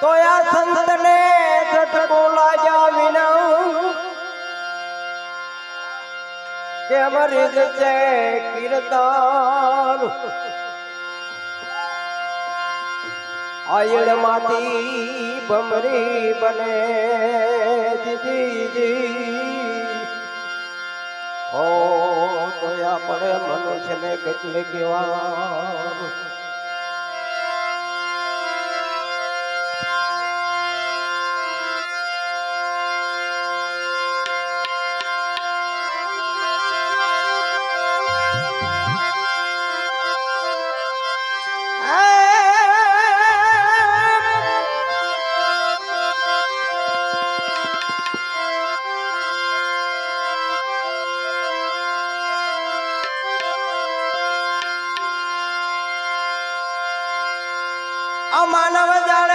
તો આ સંતને ઝટકો લાગ્યા વિના કે અમારી જશે કીર્તન. આયળમાંથી ભમરી બને દીદી હો તોયા પડે મનુષ્યને કેટલી કહેવા માનવ જાણે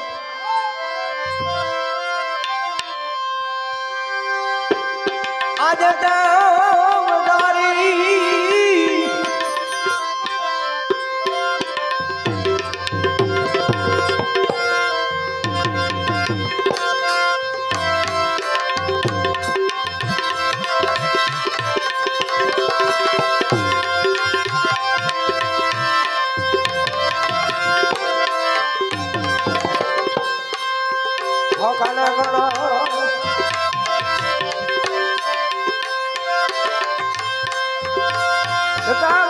কানা গড় 宝宝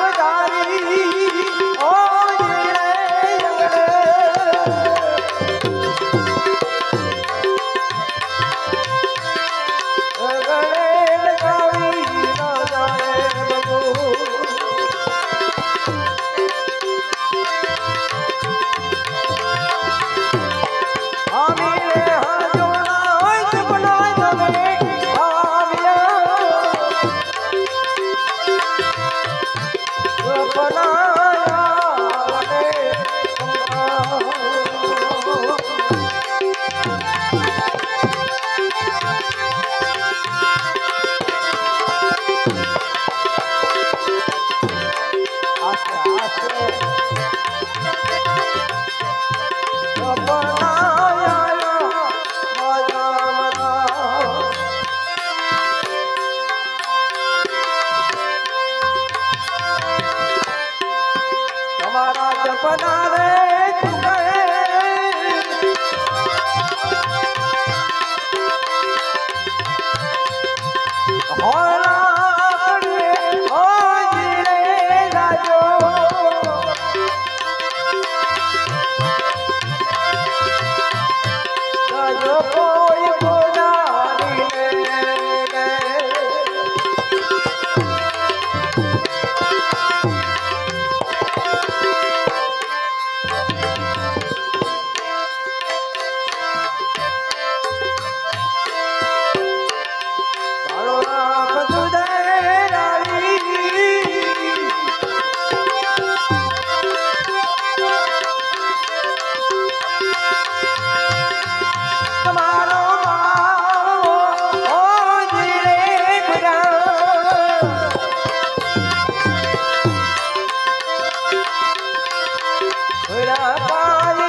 পায়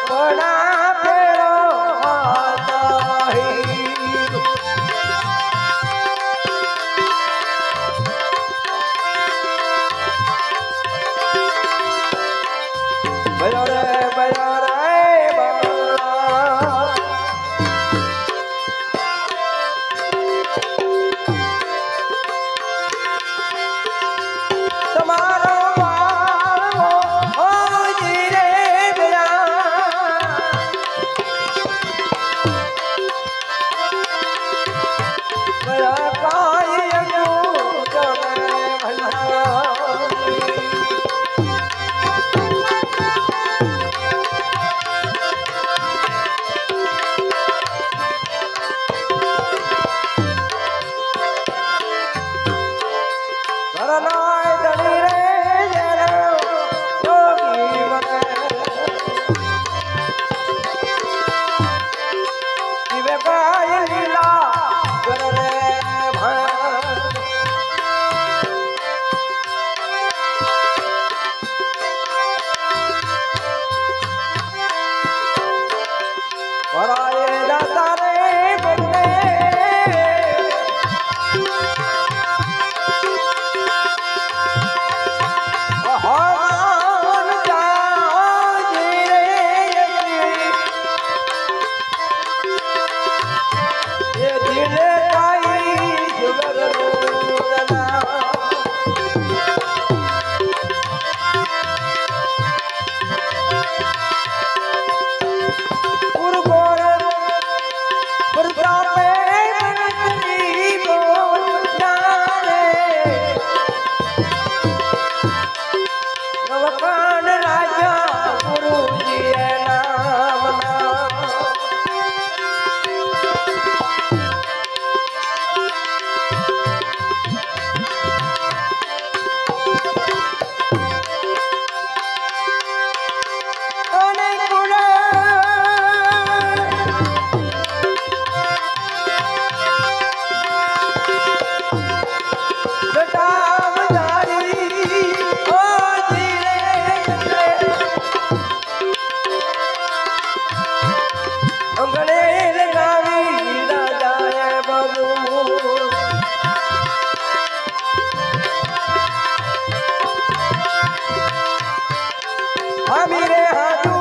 આપણા પેળો রে হাজু